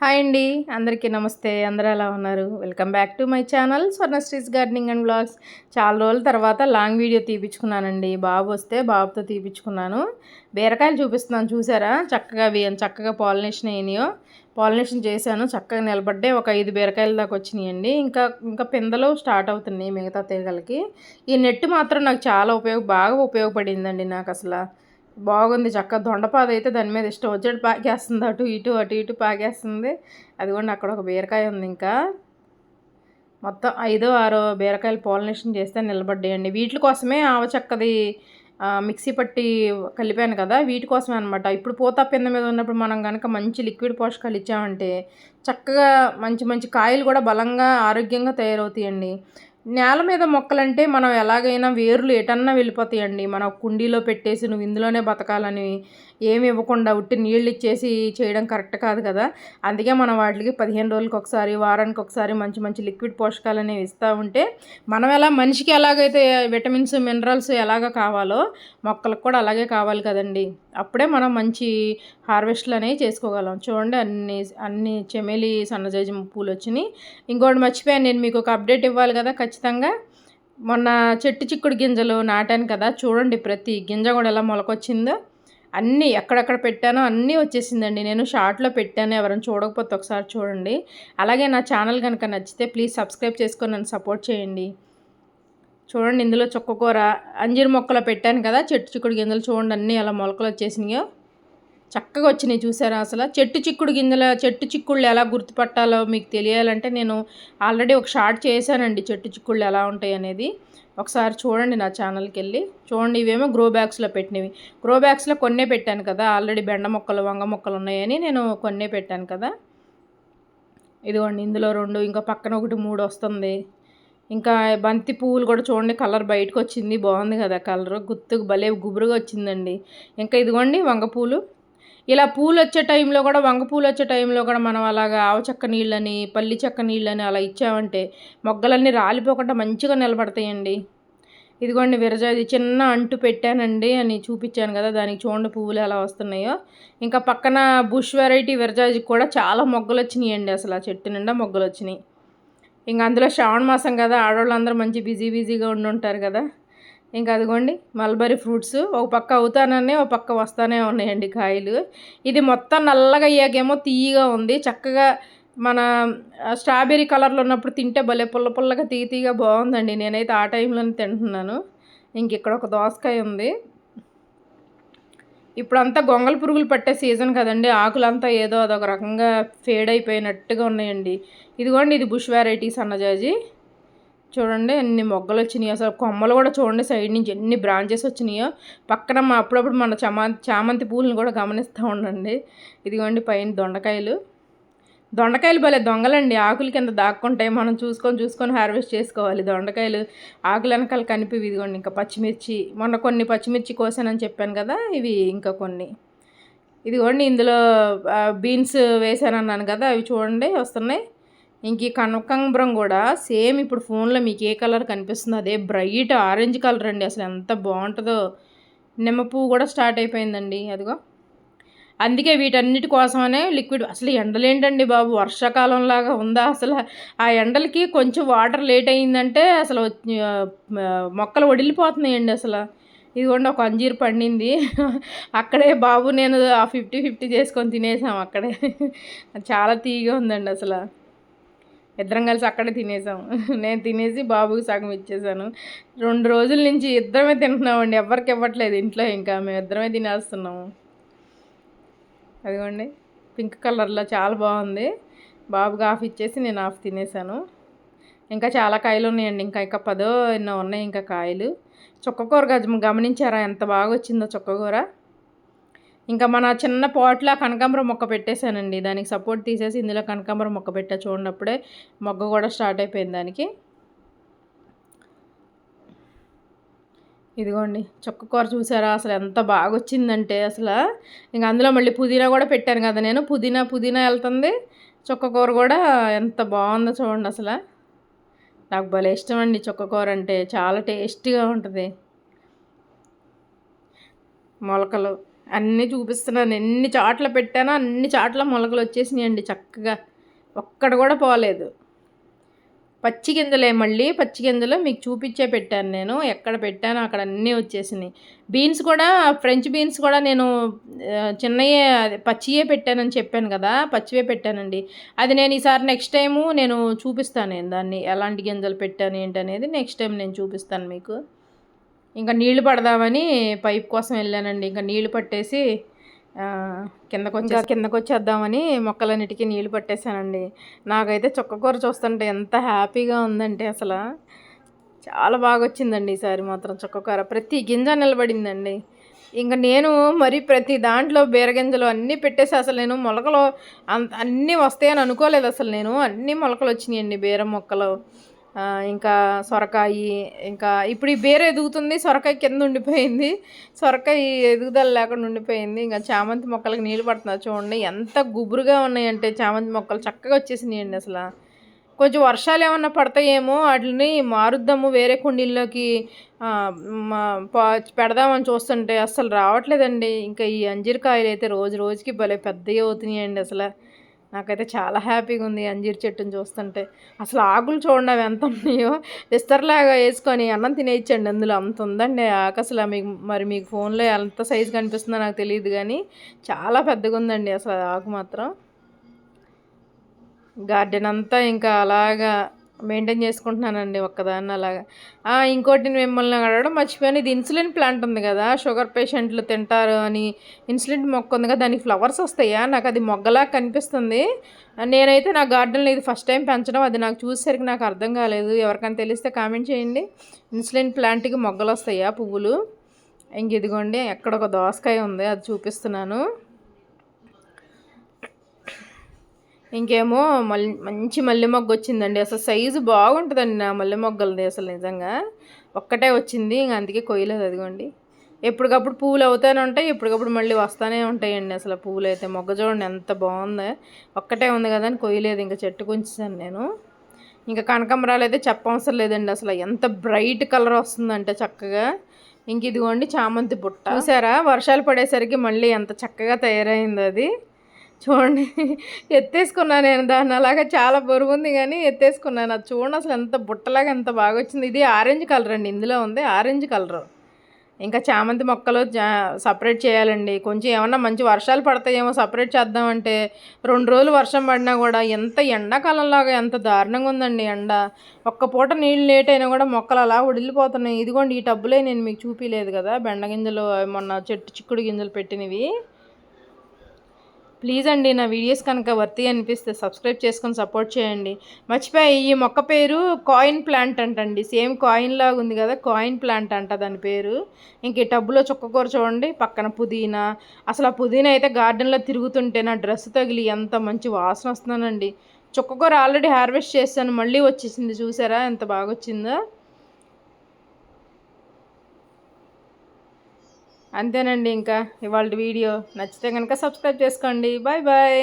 Hi అండి అందరికీ నమస్తే అందరూ ఎలా ఉన్నారు? Welcome back to my channel Swarna streets gardening and blogs చాలా రోజుల తర్వాత లాంగ్ వీడియో తీపించుకున్నానండి బాబు వస్తే బాబుతో తీపించుకున్నాను బీరకాయలు చూపిస్తున్నాను చూసారా? చక్కగా అవి చక్కగా పాలినేషన్ అయినాయో. పాలినేషన్ చేశాను చక్కగా నిలబడ్డే ఒక ఐదు బీరకాయల దాకా వచ్చినాయండి. ఇంకా ఇంకా పిందలు స్టార్ట్ అవుతున్నాయి మిగతా తీగలకి ఈ నెట్ మాత్రం నాకు చాలా ఉపయోగ బాగా ఉపయోగపడిందండి నాకు అసలు. బాగుంది చక్క దొండపాద అయితే దాని మీద ఇష్టం వచ్చేటి పాకేస్తుంది. అటు ఇటు అటు ఇటు పాకేస్తుంది. అదిగోండి అక్కడ ఒక బీరకాయ ఉంది ఇంకా. మొత్తం ఐదో ఆరో బీరకాయలు పాలినేషన్ చేస్తే నిలబడ్డాయండి. వీటి కోసమే ఆవ చక్కది మిక్సీ పట్టి కలిపాను కదా. వీటి కోసమే అనమాట ఇప్పుడు పూత పింద మీద ఉన్నప్పుడు మనం కనుక మంచి లిక్విడ్ పోషకాలు ఇచ్చామంటే చక్కగా మంచి మంచి కాయలు కూడా బలంగా ఆరోగ్యంగా తయారవుతాయండి. నేల మీద మొక్కలంటే మనం ఎలాగైనా వేర్లు ఎటన్నా వెళ్ళిపోతాయండి. మనం కుండీలో పెట్టేసి నువ్వు ఇందులోనే బతకాలని ఏమి ఇవ్వకుండా ఉట్టి నీళ్ళు ఇచ్చేసి చేయడం కరెక్ట్ కాదు కదా. అందుకే మనం వాటికి పదిహేను రోజులకి ఒకసారి వారానికి ఒకసారి మంచి మంచి లిక్విడ్ పోషకాలు అనేవి ఇస్తూ ఉంటే మనం ఎలా మనిషికి ఎలాగైతే విటమిన్స్ మినరల్స్ ఎలాగ కావాలో మొక్కలకు కూడా అలాగే కావాలి కదండి. అప్పుడే మనం మంచి హార్వెస్ట్లు అనేవి చేసుకోగలం. చూడండి అన్ని అన్ని చెమేలి సన్నజాజి పూలు వచ్చినాయి. ఇంకోటి మర్చిపోయాను నేను మీకు ఒక అప్డేట్ ఇవ్వాలి కదా ఖచ్చితంగా. మొన్న చెట్టు చిక్కుడు గింజలు నాటాను కదా చూడండి ప్రతి గింజ కూడా ఎలా మొలకొచ్చిందో. అన్నీ ఎక్కడెక్కడ పెట్టానో అన్నీ వచ్చేసిందండి. నేను షార్ట్లో పెట్టాను ఎవరైనా చూడకపోతే ఒకసారి చూడండి. అలాగే నా ఛానల్ కనుక నచ్చితే ప్లీజ్ సబ్స్క్రైబ్ చేసుకొని నన్ను సపోర్ట్ చేయండి. చూడండి ఇందులో చుక్కకూర అంజీర్ మొక్కలు పెట్టాను కదా చెట్టు చిక్కుడు గింజలు చూడండి అన్నీ అలా మొలకలు వచ్చేసినాయో. చక్కగా వచ్చినాయి చూసారా అసలు. చెట్టు చిక్కుడు గింజల చెట్టు చిక్కుళ్ళు ఎలా గుర్తుపట్టాలో మీకు తెలియాలంటే నేను ఆల్రెడీ ఒక షార్ట్ చేశానండి చెట్టు చిక్కుళ్ళు ఎలా ఉంటాయి అనేది. ఒకసారి చూడండి నా ఛానల్కి వెళ్ళి. చూడండి ఇవేమో గ్రో బ్యాగ్స్లో పెట్టినవి. గ్రో బ్యాగ్స్లో కొన్నే పెట్టాను కదా ఆల్రెడీ బెండ మొక్కలు వంగ మొక్కలు ఉన్నాయని నేను కొన్నే పెట్టాను కదా. ఇదిగోండి ఇందులో రెండు ఇంకా పక్కన ఒకటి మూడు వస్తుంది. ఇంకా బంతి పువ్వులు కూడా చూడండి కలర్ బయటకు వచ్చింది. బాగుంది కదా కలర్. గుత్తుకు భలే గుబురుగా వచ్చిందండి. ఇంకా ఇదిగోండి వంగ పూలు. ఇలా పూలు వచ్చే టైంలో కూడా వంగ పూలు వచ్చే టైంలో కూడా మనం అలాగా ఆవచక్క నీళ్ళని పల్లి చెక్క నీళ్ళని అలా ఇచ్చామంటే మొగ్గలన్నీ రాలిపోకుండా మంచిగా నిలబడతాయండి. ఇదిగోండి విరజాది చిన్న అంటు పెట్టానండి అని చూపించాను కదా దానికి చూడండి పువ్వులు ఎలా వస్తున్నాయో. ఇంకా పక్కన బుష్ వెరైటీ విరజాజికి కూడా చాలా మొగ్గలు వచ్చినాయండి అసలు ఆ చెట్టు నిండా మొగ్గలు వచ్చినాయి. ఇంకా అందులో శ్రావణ మాసం కదా ఆడవాళ్ళందరూ మంచి బిజీ బిజీగా ఉండి ఉంటారు కదా. ఇంకా అదిగోండి మల్బరీ ఫ్రూట్స్. ఒక పక్క అవుతానని ఒక పక్క వస్తానే ఉన్నాయండి కాయలు. ఇది మొత్తం నల్లగా అయ్యాకేమో తీయగా ఉంది. చక్కగా మన స్ట్రాబెర్రీ కలర్లో ఉన్నప్పుడు తింటే భలే పుల్ల పుల్లగా తీయ తీయగా బాగుందండి. నేనైతే ఆ టైంలోనే తింటున్నాను. ఇంక ఇక్కడ ఒక దోసకాయ ఉంది. ఇప్పుడంతా గొంగల పురుగులు పట్టే సీజన్ కదండి. ఆకులంతా ఏదో అదొక రకంగా ఫేడ్ అయిపోయినట్టుగా ఉన్నాయండి. ఇదిగోండి ఇది బుష్ వెరైటీస్ అన్నజాజీ చూడండి ఎన్ని మొగ్గలు వచ్చినాయో అసలు కొమ్మలు కూడా చూడండి సైడ్ నుంచి ఎన్ని బ్రాంచెస్ వచ్చినాయో. పక్కన మా అప్పుడప్పుడు మన చమా చామంతి పూలను కూడా గమనిస్తూ ఉండండి. ఇదిగోండి పైన దొండకాయలు. దొండకాయలు భలే దొంగలండి. ఆకుల కింద దాక్కుంటాయి. మనం చూసుకొని చూసుకొని హార్వెస్ట్ చేసుకోవాలి దొండకాయలు. ఆకులు వెనకాల కనిపివి. ఇదిగోండి ఇంకా పచ్చిమిర్చి. మొన్న కొన్ని పచ్చిమిర్చి కోసానని చెప్పాను కదా ఇవి ఇంకా కొన్ని. ఇదిగోండి ఇందులో బీన్స్ వేసానన్నాను కదా అవి చూడండి వస్తున్నాయి. ఇంక ఈ కనకాంబరం కూడా సేమ్ ఇప్పుడు ఫోన్లో మీకు ఏ కలర్ కనిపిస్తుందో అదే బ్రైట్ ఆరెంజ్ కలర్ అండి. అసలు ఎంత బాగుంటుందో. నిమ్మ పువ్వు కూడా స్టార్ట్ అయిపోయిందండి. అదిగో. అందుకే వీటన్నిటి కోసమనే లిక్విడ్ అసలు ఎండలేంటండి బాబు? వర్షాకాలం లాగా ఉందా అసలు? ఆ ఎండలకి కొంచెం వాటర్ లేట్ అయిందంటే అసలు మొక్కలు వడిలిపోతున్నాయండి అసలు. ఇదిగోండి ఒక అంజీరు పండింది. అక్కడే బాబు నేను ఆ ఫిఫ్టీ ఫిఫ్టీ చేసుకొని తినేసాం అక్కడే. చాలా తీగా ఉందండి అసలు. ఇద్దరం కలిసి అక్కడే తినేసాం. నేను తినేసి బాబుకి సగం ఇచ్చేసాను. రెండు రోజుల నుంచి ఇద్దరమే తింటున్నామండి. ఎవరికి ఇవ్వట్లేదు ఇంట్లో ఇంకా. మేము ఇద్దరమే తినేస్తున్నాము. అదిగోండి. పింక్ కలర్లో చాలా బాగుంది. బాబుకి ఆఫ్ ఇచ్చేసి నేను ఆఫ్ తినేసాను. ఇంకా చాలా కాయలు ఉన్నాయండి. ఇంకా ఇంకా పదో ఎన్నో ఉన్నాయి ఇంకా కాయలు. చుక్కకూర గమనించారా? ఎంత బాగా వచ్చిందో చుక్కకూర ఇంకా మన చిన్న పాట్లో కనకాంబరం మొక్క పెట్టేశానండి. దానికి సపోర్ట్ తీసేసి ఇందులో కనకాంబరం మొక్క పెట్టా చూడనప్పుడే మొగ్గ కూడా స్టార్ట్ అయిపోయింది దానికి. ఇదిగోండి కూర చూసారా? అసలు ఎంత బాగా వచ్చిందంటే అసలు. ఇంకా అందులో మళ్ళీ పుదీనా కూడా పెట్టాను కదా నేను. పుదీనా పుదీనా వెళ్తుంది. కూర కూడా ఎంత బాగుందో చూడండి అసలు. నాకు భలే ఇష్టం అండి కూర అంటే. చాలా టేస్టీగా ఉంటుంది. మొలకలు. అన్నీ చూపిస్తున్నాను. ఎన్ని చాట్ల పెట్టానో అన్ని చాట్ల మొలకలు వచ్చేసినాయండి చక్కగా. ఒక్కడ కూడా పోలేదు. పచ్చి గింజలే మళ్ళీ. పచ్చి గింజలు మీకు చూపించే పెట్టాను నేను. ఎక్కడ పెట్టానో అక్కడ అన్నీ వచ్చేసినాయి. బీన్స్ కూడా ఫ్రెంచ్ బీన్స్ కూడా నేను చిన్నయే పచ్చియే పెట్టానని చెప్పాను కదా. పచ్చివే పెట్టానండి. అది నేను ఈసారి నెక్స్ట్ టైము నేను చూపిస్తాను నేను దాన్ని. ఎలాంటి గింజలు పెట్టాను ఏంటనేది నెక్స్ట్ టైం నేను చూపిస్తాను మీకు. ఇంకా నీళ్ళు పడదామని పైప్ కోసం వెళ్ళానండి. ఇంకా నీళ్ళు పట్టేసి కిందకు వచ్చి కిందకు వచ్చేద్దామని మొక్కలన్నిటికీ నీళ్ళు పట్టేశానండి. నాకైతే చుక్కకూర చూస్తుంటే ఎంత హ్యాపీగా ఉందంటే అసలు. చాలా బాగా వచ్చిందండి ఈసారి మాత్రం చుక్కకూర ప్రతి గింజ నిలబడిందండి. ఇంకా నేను మరి ప్రతి దాంట్లో బీరగింజలు అన్నీ పెట్టేసి అసలు నేను మొలకలు అంత అన్నీ వస్తాయని అనుకోలేదు అసలు నేను. అన్నీ మొలకలు వచ్చినాయండి బీర మొక్కలు. ఇంకా సొరకాయ ఇంకా ఇప్పుడు ఈ బేర ఎదుగుతుంది సొరకాయ కింద ఉండిపోయింది. సొరకాయ ఎదుగుదల లేకుండా ఉండిపోయింది. ఇంకా చామంతి మొక్కలకి నీళ్ళు పడుతున్నారు చూడండి. ఎంత గుబురుగా ఉన్నాయంటే చామంతి మొక్కలు చక్కగా వచ్చేసినాయండి అసలు. కొంచెం వర్షాలు ఏమన్నా పడతాయేమో వాటిని మారుద్దాము వేరే కుండీల్లోకి పెడదామని చూస్తుంటే అసలు రావట్లేదండి. ఇంకా ఈ అంజీరకాయలు అయితే రోజు రోజుకి భలే పెద్దవి అవుతున్నాయండి అసలు. నాకైతే చాలా హ్యాపీగా ఉంది అంజీర్ చెట్టుని చూస్తుంటే. అసలు ఆకులు చూడండి అవి ఎంత ఉన్నాయో. విస్తరలాగా వేసుకొని అన్నం తినేయచ్చండి అందులో. అంత ఉందండి ఆకు అసలు. మీకు మరి మీకు ఫోన్లో ఎంత సైజు కనిపిస్తుందో నాకు తెలియదు కానీ చాలా పెద్దగా ఉందండి అసలు ఆకు మాత్రం. గార్డెన్ అంతా ఇంకా అలాగా మెయింటైన్ చేసుకుంటున్నానండి ఒక్కదాన్ని అలాగా. ఇంకోటి మిమ్మల్ని అడగడం మర్చిపోయాను. ఇది ఇన్సులిన్ ప్లాంట్ ఉంది కదా షుగర్ పేషెంట్లు తింటారు అని ఇన్సులిన్ మొక్క ఉంది కదా దానికి ఫ్లవర్స్ వస్తాయా? నాకు అది మొగ్గలా కనిపిస్తుంది. నేనైతే నా గార్డెన్లో ఇది ఫస్ట్ టైం పెంచడం అది నాకు చూసేసరికి నాకు అర్థం కాలేదు. ఎవరికైనా తెలిస్తే కామెంట్ చేయండి. ఇన్సులిన్ ప్లాంట్కి మొగ్గలు వస్తాయా పువ్వులు? ఇంక ఇదిగోండి ఎక్కడ ఒక దోసకాయ ఉంది అది చూపిస్తున్నాను. ఇంకేమో మల్ మంచి మల్లె మొగ్గ వచ్చిందండి. అసలు సైజు బాగుంటుందండి నా మల్లె మొగ్గలది అసలు నిజంగా. ఒక్కటే వచ్చింది ఇంక అందుకే కొయ్యలేదు అదిగోండి. ఎప్పటికప్పుడు పువ్వులు అవుతానే ఉంటాయి ఎప్పటికప్పుడు మళ్ళీ వస్తూనే ఉంటాయండి. అసలు పువ్వులు అయితే మొగ్గ చూడండి ఎంత బాగుంది. ఒక్కటే ఉంది కదా అని కొయ్యలేదు ఇంకా చెట్టు కొంచాను నేను. ఇంకా కనకంబరాలు అయితే చెప్పవసరం లేదండి అసలు ఎంత బ్రైట్ కలర్ వస్తుందంటే చక్కగా. ఇంక ఇదిగోండి చామంతి బుట్ట. చూసారా? వర్షాలు పడేసరికి మళ్ళీ ఎంత చక్కగా తయారైంది అది. చూడండి. ఎత్తేసుకున్నాను నేను దాన్ని. అలాగా చాలా బరువు ఉంది కానీ ఎత్తేసుకున్నాను. అది చూడండి అసలు ఎంత బుట్టలాగా ఎంత బాగా వచ్చింది ఇది ఆరెంజ్ కలర్ అండి. ఇందులో ఉంది ఆరెంజ్ కలర్. ఇంకా చామంతి మొక్కలు సపరేట్ చేయాలండి. కొంచెం ఏమన్నా మంచి వర్షాలు పడతాయేమో సపరేట్ చేద్దామంటే రెండు రోజులు వర్షం పడినా కూడా ఎంత ఎండాకాలంలాగా ఎంత దారుణంగా ఉందండి ఎండ. ఒక్క పూట నీళ్ళు లేట్ అయినా కూడా మొక్కలు అలా ఉడిలిపోతున్నాయి ఇదిగోండి ఈ టబ్బులే నేను మీకు చూపించలేదు కదా. బెండ గింజలు మొన్న చెట్టు చిక్కుడు గింజలు పెట్టినవి. ప్లీజ్ అండి నా వీడియోస్ కనుక వర్తి అనిపిస్తే సబ్స్క్రైబ్ చేసుకొని సపోర్ట్ చేయండి. మర్చిపోయి ఈ మొక్క పేరు కాయిన్ ప్లాంట్ అంటండి. సేమ్ కాయిన్ లాగా ఉంది కదా కాయిన్ ప్లాంట్ అంట దాని పేరు. ఇంక ఈ టబ్బులో చుక్కకూర చూడండి పక్కన పుదీనా. అసలు ఆ పుదీనా అయితే గార్డెన్లో తిరుగుతుంటే నా డ్రెస్ తగిలి ఎంత మంచి వాసన వస్తున్నానండి చుక్కకూర ఆల్రెడీ హార్వెస్ట్ చేశాను మళ్ళీ వచ్చేసింది చూసారా? ఎంత బాగా వచ్చిందో అంతేనండి ఇంకా ఇవాళ వీడియో నచ్చితే కనుక సబ్స్క్రైబ్ చేసుకోండి. Bye bye.